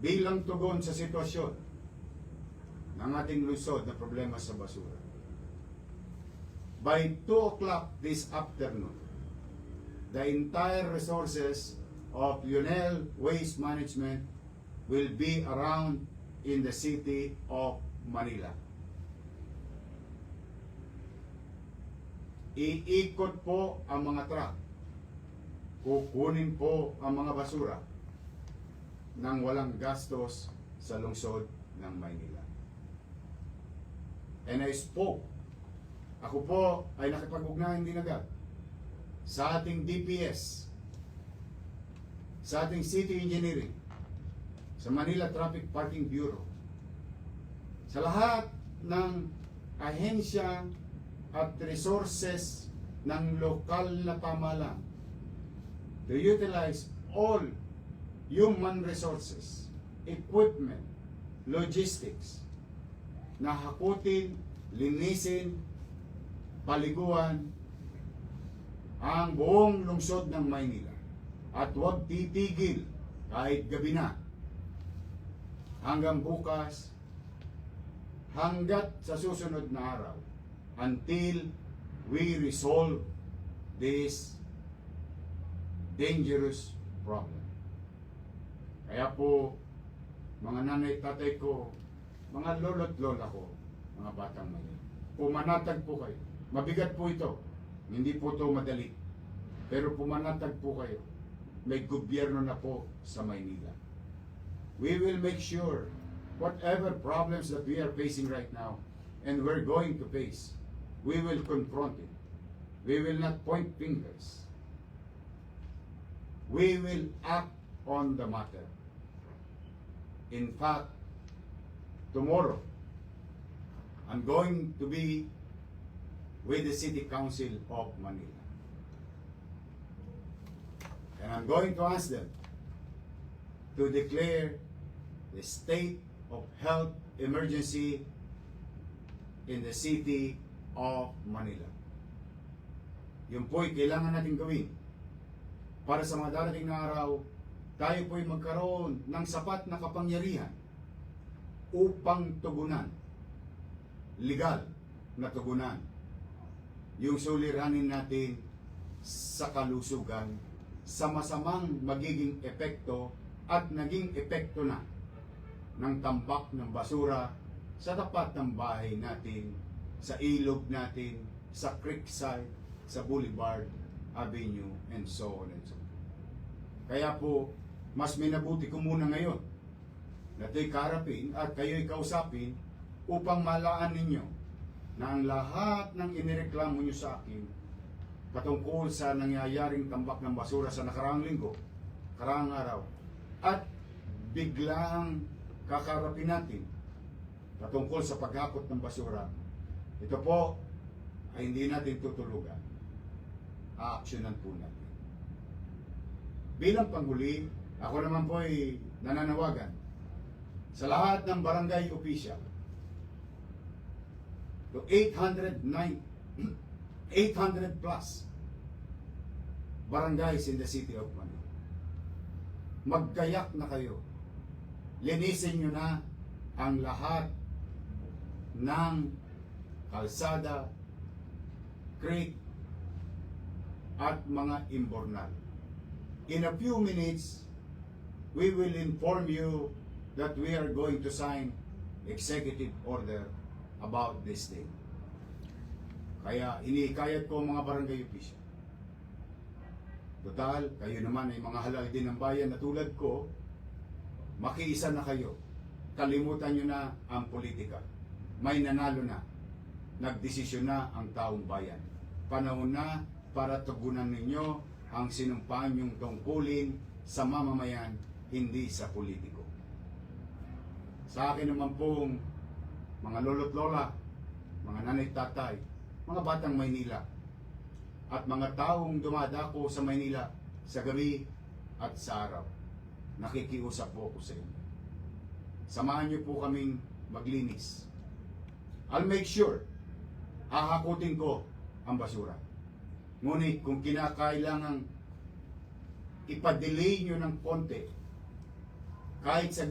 bilang tugon sa sitwasyon ng ating lungsod na problema sa basura. By 2 o'clock this afternoon, the entire resources of Yunel Waste Management will be around in the city of Manila. Iikot po ang mga truck. Kukunin po ang mga basura nang walang gastos sa lungsod ng Maynila. And I spoke. Ako po ay nakipag-ugnayan din agad sa ating DPS, sa ating City Engineering, sa Manila Traffic Parking Bureau, sa lahat ng ahensya at resources ng lokal na pamahalaan to utilize all human resources, equipment, logistics, na hakutin, linisin, paliguan ang buong lungsod ng Maynila at huwag titigil kahit gabi na hanggang bukas hanggat sa susunod na araw until we resolve this dangerous problem. Kaya po, mga nanay tatay ko, mga lolo't lola ko, mga batang mali, pumanatag po kayo. Mabigat po ito. Hindi po ito madali. Pero pumanatag po kayo. May gobyerno na po sa Maynila. We will make sure whatever problems that we are facing right now and we're going to face, we will confront it. We will not point fingers. We will act on the matter. In fact, tomorrow, I'm going to be with the City Council of Manila. And I'm going to ask them to declare the state of health emergency in the city of Manila. Yun po'y kailangan natin gawin para sa mga darating na araw, tayo po'y magkaroon ng sapat na kapangyarihan upang tugunan, legal na tugunan, yung suliranin natin sa kalusugan sa masamang magiging epekto at naging epekto na ng tambak ng basura sa tapat ng bahay natin, sa ilog natin, sa creekside, sa boulevard, avenue, and so on and so on. Kaya po, mas minabuti ko muna ngayon na ito'y karapin at kayo'y kausapin upang malaan ninyo na ang lahat ng inireklamo nyo sa akin patungkol sa nangyayaring tambak ng basura sa nakaraang linggo, nakaraang araw, at biglang kakarapin natin patungkol sa paghakot ng basura, ito po ay hindi natin tutulugan. Aaksyonan po natin. Bilang panghuli, ako naman po ay nananawagan sa lahat ng barangay official to 809 800 plus barangays in the city of Manila. Magkayak na kayo. Linisin nyo na ang lahat ng kalsada, creek, at mga imbornal. In a few minutes, we will inform you that we are going to sign executive order about this thing. Kaya inikayat ko mga barangay official. Total, kayo naman ay mga halal din ng bayan na tulad ko, makiisa na kayo. Kalimutan nyo na ang politika. May nanalo na. Nagdesisyon na ang taong bayan. Panahon na para tugunan ninyo ang sinumpaan yung tungkulin sa mamamayan, hindi sa politiko. Sa akin naman pong mga lolo't lola, mga nanay tatay, mga batang Maynila, at mga taong dumadako sa Maynila sa gabi at sa araw. Nakikiusap po ako sa inyo. Samahan niyo po kaming maglinis. I'll make sure, hahakutin ko ang basura. Ngunit kung kinakailangan ipadelay nyo ng konti, kahit sa